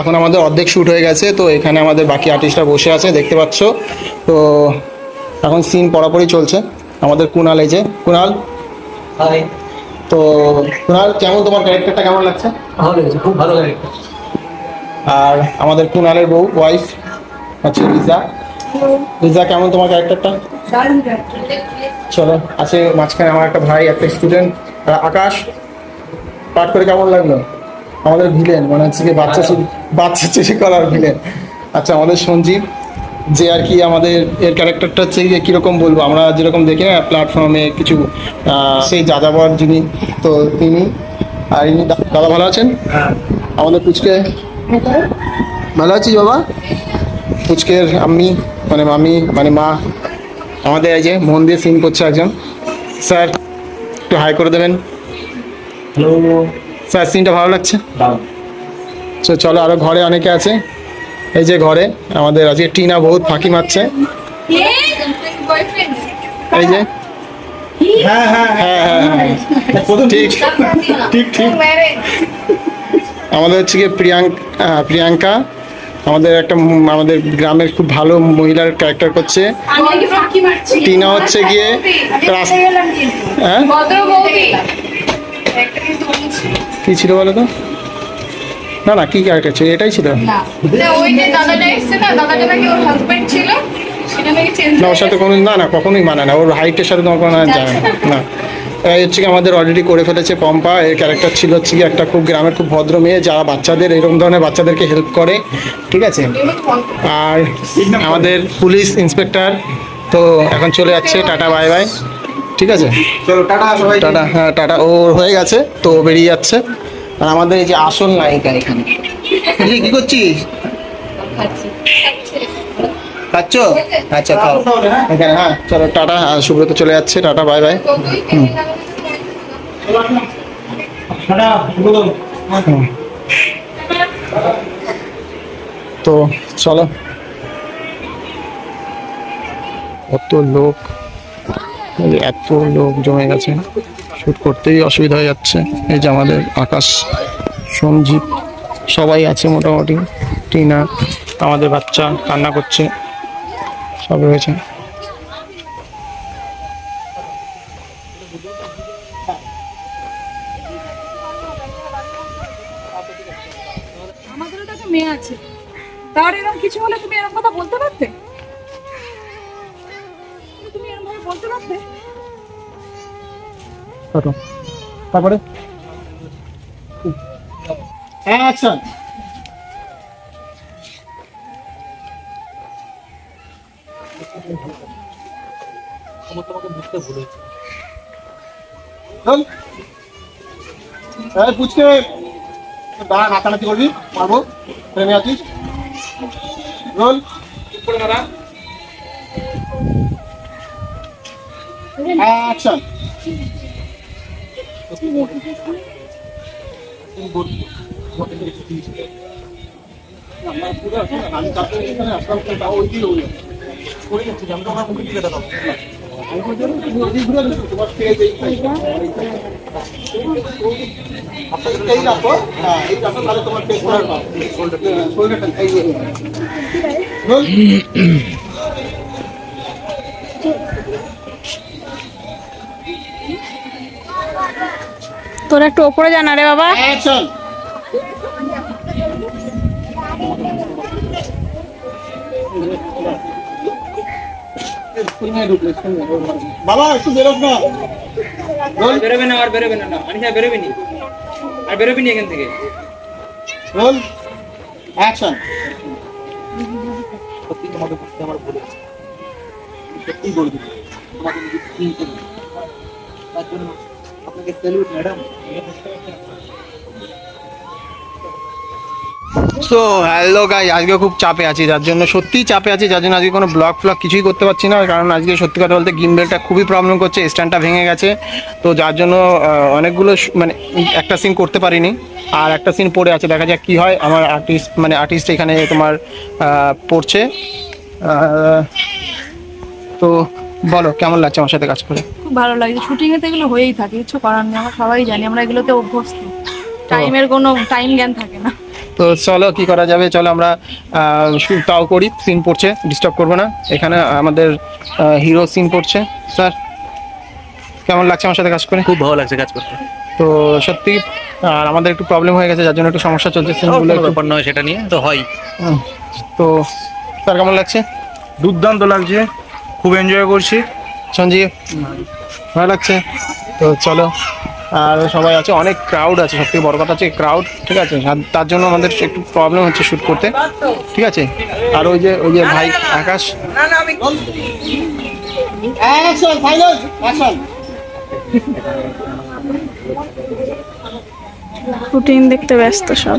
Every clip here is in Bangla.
এখন আমাদের অর্ধেক শ্যুট হয়ে গেছে তো এখানে আমাদের বাকি আর্টিস্টরা বসে আছে দেখতে পাচ্ছ। তো এখন সিন পড়াপড়ি চলছে। আমাদের কুনাল এই যে কুনাল? হাই তো কুনাল কেমন তোমার ক্যারেক্টারটা কেমন লাগছে? ভালো লেগেছে খুব ভালো ক্যারেক্টার আর আমাদের কুনালের বউ ওয়াইফ হচ্ছে লিজা লিজা কেমন তোমার ক্যারেক্টারটা চলো আছে মাঝখানে আমার একটা ভাই একটা স্টুডেন্ট আকাশ পাঠ করে কেমন লাগল? আমাদের ভিলেন মানে হচ্ছে কি বাচ্চা বাচ্চা চুরি করার ভিলেন। আচ্ছা আমাদের সঞ্জীব যে আর কি আমাদের এর ক্যারেক্টারটা হচ্ছে গিয়ে কীরকম বলব? আমরা যেরকম দেখি না প্ল্যাটফর্মে কিছু সেই যাযাবর যিনি তো তিনি আর ইনি দাদা ভালো আছেন? হ্যাঁ। আমাদের পুচকে। ভালো আছিস বাবা? পুচকের আম্মি মানে মামি মানে মা আমাদের এই যে মন দিয়ে সিন করছে একজন। স্যার একটু হাই করে দেবেন। হ্যালো স্যার সিনটা ভালো লাগছে? তো চলো আরও ঘরে অনেকে আছে। এই যে ঘরে আমাদের আজকে টিনা বহুত ফাঁকি মারছে। এই যে। হ্যাঁ হ্যাঁ হ্যাঁ। হ্যাঁ হ্যাঁ ঠিক। ঠিক ঠিক। আমাদের হচ্ছে গিয়ে প্রিয়াঙ্ক প্রিয়াঙ্কা। আমাদের একটা আমাদের গ্রামের খুব ভালো মহিলার ক্যারেক্টার করছে। টিনা হচ্ছে গিয়ে হ্যাঁ? কি ছিল বলো তো? না না কি ক্যারেক্টার ছিল? এটাই ছিল। না। ওর সাথে কোনো না না কখনোই মানে না। ওর হাইটের সাথে তোমার কোনো যায় না। না। এই হচ্ছে কি আমাদের অলরেডি করে ফেলেছে পম্পা। এর ক্যারেক্টার ছিল হচ্ছে কি একটা খুব গ্রামের খুব ভদ্র মেয়ে যারা বাচ্চাদের এরকম ধরনের বাচ্চাদেরকে হেল্প করে। ঠিক আছে? আর আমাদের পুলিশ ইন্সপেক্টর তো এখন চলে যাচ্ছে। টাটা বাই বাই ঠিক আছে? চলো টাটা টাটা হ্যাঁ টাটা। ও হয়ে গেছে তো ও বেরিয়ে যাচ্ছে। আর আমাদের এই যে আসল নায়িকা এখানে। এই কি করছিস? খাচ্ছ। আচ্ছা খাও। এখানে হ্যাঁ চলো টাটা সুব্রত চলে যাচ্ছে টাটা বাই বাই। বলো তো চলো। কত লোক? এত লোক জমে গেছে। শুট করতেই অসুবিধা হয়ে যাচ্ছে। এই যে আমাদের আকাশ, সঞ্জীব, সবাই আছে মোটামুটি। টিনা, আমাদের বাচ্চা কান্না করছে। সব রয়েছে। কিছু হলে তুমি এরকম কথা বলতে পারতে? তুমি এরকম ভাবে বলতে পারতে? কত তারপরে? অ্যাকশন চল এই পুচকে দাঁড়া নাচানাচি করবি? মারবো। ট্রেনে আছিস? রোল করে আমি চাপতে এখানে আসলাম তাও ওই দিন ওই করে যাচ্ছি আমি তো আমার মুখে দিকে আপনাকে এই রাখো হ্যাঁ এই রাখো তাহলে তোমার পেয়ে শোল্ডার পাবো শোল্ডারটা এই তোরা একটু ওপরে জানা রে বাবা। অ্যাকশন বাবা একটু বেরোস না। রোল বেরোবে না আর বেরোবে না না। আনিশা বেরোবি নি? আর বেরোবি নি এখান থেকে? রোল। অ্যাকশন সত্যি তোমাকে বুঝতে আমার ভুল হয়েছে। সত্যি বলে দিচ্ছি তোমাকে নিজে ফিল করি তার জন্য আপনাকে সো হ্যালো গাই আজকে খুব চাপে আছি, যার জন্য সত্যিই চাপে আছি, যার জন্য আজকে কোনো ব্লগ ফ্লগ কিছুই করতে পারছি না, কারণ আজকে সত্যি কথা বলতে গিমবেলটা খুবই প্রবলেম করছে স্ট্যান্ডটা ভেঙে গেছে। তো যার জন্য অনেকগুলো মানে একটা সিন করতে পারিনি, আর একটা সিন পড়ে আছে, দেখা যাক কি হয়। আমার আর্টিস্ট মানে আর্টিস্ট এখানে তোমার পড়ছে। তো বলো কেমন লাগছে আমার সাথে কাজ করে? খুব ভালো লাগছে। শুটিং এ তো এগুলো হয়েই থাকে কিছু করার নেই আমরা সবাই জানি আমরা এগুলোতে অভ্যস্ত। টাইমের কোনো টাইম জ্ঞান থাকে না। তো চলো কি করা যাবে? চলো আমরা তাও করি সিন পড়ছে ডিস্টার্ব করব না। এখানে আমাদের হিরো সিন পড়ছে। স্যার কেমন লাগছে আমার সাথে কাজ করে? খুব ভালো লাগছে কাজ করতে। তো সত্যি আর আমাদের একটু প্রবলেম হয়ে গেছে যার জন্য একটু সমস্যা চলছে সিনগুলো ব্যাপার নয় সেটা নিয়ে তো হয়। তো স্যার কেমন লাগছে? দুর্দান্ত লাগছে। খুব এনজয় করছি। সঞ্জীব ভালো লাগছে? তো চলো। আর সবাই আছে অনেক ক্রাউড আছে সব থেকে বড় কথা হচ্ছে ক্রাউড ঠিক আছে? তার জন্য আমাদের একটু প্রবলেম হচ্ছে শ্যুট করতে ঠিক আছে? আর ওই যে ওই যে ভাই আকাশ। রুটিন দেখতে ব্যস্ত সব।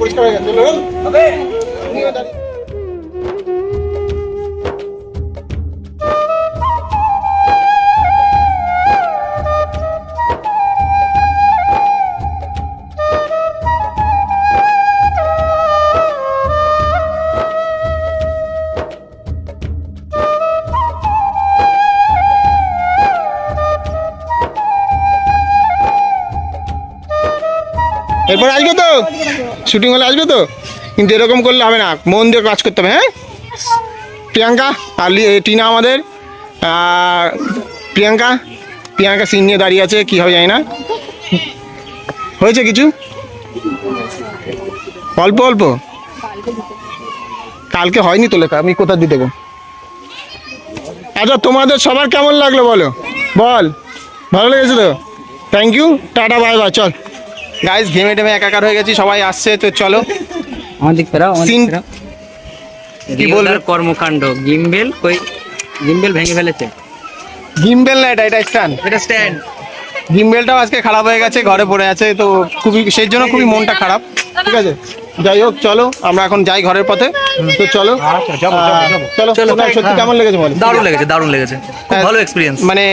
পরিষ্কার হয়ে গেছে এরপর আসবে তো শুটিং হলে আসবে তো? কিন্তু এরকম করলে হবে না। মন দিয়ে কাজ করতে হবে হ্যাঁ? প্রিয়াঙ্কা আর টিনা আমাদের। প্রিয়াঙ্কা? প্রিয়াঙ্কা সিন নিয়ে দাঁড়িয়ে আছে, কী হবে জানি না। হয়েছে কিছু? অল্প অল্প? কালকে হয়নি তো লেখা, আমি কোথা দিয়ে দেবো? আচ্ছা তোমাদের সবার কেমন লাগল বলো? বল। ভালো লেগেছে তো? Thank you tata bye bye চল। গাইস ঘেমে টেমে একাকার হয়ে গেছি সবাই আসছে তো চলো। আমাদের ফেরা ফেরাও ফেরাও। কি বলবে? কর্মকাণ্ড গিম্বেল কই গিম্বেল ভেঙে ফেলেছে। গিম্বেল না এটা এটা স্ট্যান্ড। এটা স্ট্যান্ড। গিম্বেলটাও আজকে খারাপ হয়ে গেছে ঘরে পড়ে আছে তো খুবই সেই জন্য খুবই মনটা খারাপ। ঠিক আছে? যাই হোক চলো আমরা এখন যাই ঘরের পথে। তো চলো চলো চলো। সত্যি কেমন লেগেছে বল? দারুণ লেগেছে দারুণ লেগেছে। খুব ভালো এক্সপিরিয়েন্স মানে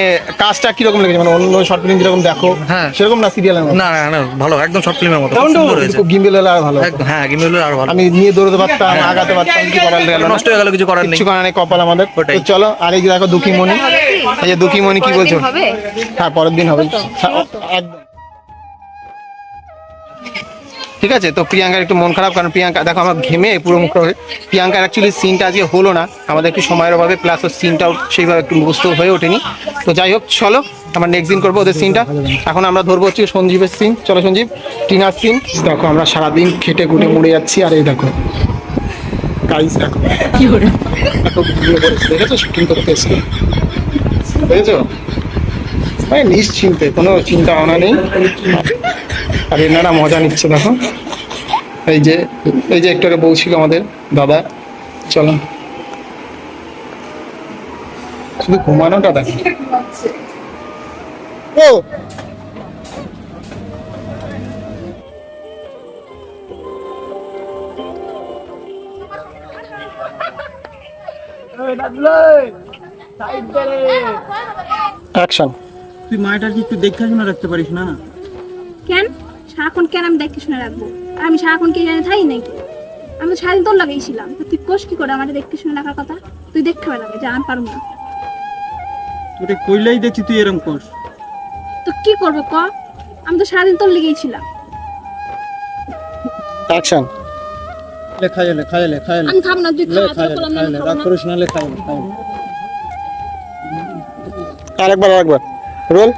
কাজটা কীরকম লেগেছে? মানে অন্য শর্ট ফিল্ম যেরকম দেখো হ্যাঁ। সেরকম না সিরিয়ালের মতো? না না না ভালো একদম শর্ট ফিল্মের মতো সুন্দর হয়েছে। খুব গিম্বেল হলে আর ভালো। একদম হ্যাঁ গিম্বেল আরও ভালো। আমি নিয়ে দৌড়তে পারতাম আগাতে পারতাম কিছু করার গেল নষ্ট হয়ে গেল কিছু করার নেই। কিছু করার নেই কপাল আমাদের। ওটাই। তো চলো আর এই দেখো দুঃখী মনি এই যে দুঃখী মনি কি বলছো? হবে? হ্যাঁ পরের দিন হবে। হ্যাঁ, একদম। ঠিক আছে? তো প্রিয়াঙ্কার একটু মন খারাপ কারণ প্রিয়াঙ্কা দেখো আমার ঘেমে পুরো মুখ হয়ে প্রিয়াঙ্কার অ্যাকচুয়ালি সিনটা আজকে হলো না। আমাদের একটু সময়ের অভাবে প্লাস ওর সিনটাও সেইভাবে একটু মুখস্থ হয়ে ওঠেনি। তো যাই হোক চলো আমরা নেক্সট দিন করব ওদের সিনটা এখন আমরা ধরবো হচ্ছে সঞ্জীবের সিন চলো সঞ্জীব টিনার সিন দেখো আমরা সারাদিন খেটে খুটে মরে যাচ্ছি আর এই দেখো। গাইস দেখো। ঘুমিয়ে পড়েছে দেখেছ? শুটিং করতে এসে দেখেছ? মানে নিশ্চিন্তে কোনো চিন্তা ভাবনা নেই। আর এনারা মজা নিচ্ছে দেখো এই যে এই যে একটু আগে বউ ছিল আমাদের দাদা চলো। শুধু ঘুমানোটা দেখো। ও! অ্যাকশন। তুই মায়েটার কি একটু দেখে শুনে রাখতে পারিস না? সারাক্ষণ কেন আমি দেখতে শুনে রাখব? আর আমি সারাক্ষণ কে জানে থাই নাকি? আমি তো সারাদিন তোর লাগাইছিলাম তো তুই কোষ কি করে আমাদের দেখতে শুনে রাখার কথা? তুই দেখতে লাগে যে আমি পারব না। তোরে কইলেই দেখছি তুই এরকম কর তো কি করব ক? আমি তো সারাদিন তোর লেগেছিলাম অ্যাকশন। লে খাইলে লে খাইলে খাইলে আমি খাব না তুই লে খা খাইলে বললাম না আমি খাইলে রাগ করিস না লে খাইলে খাইলে আরেকবার আরেকবার রোল?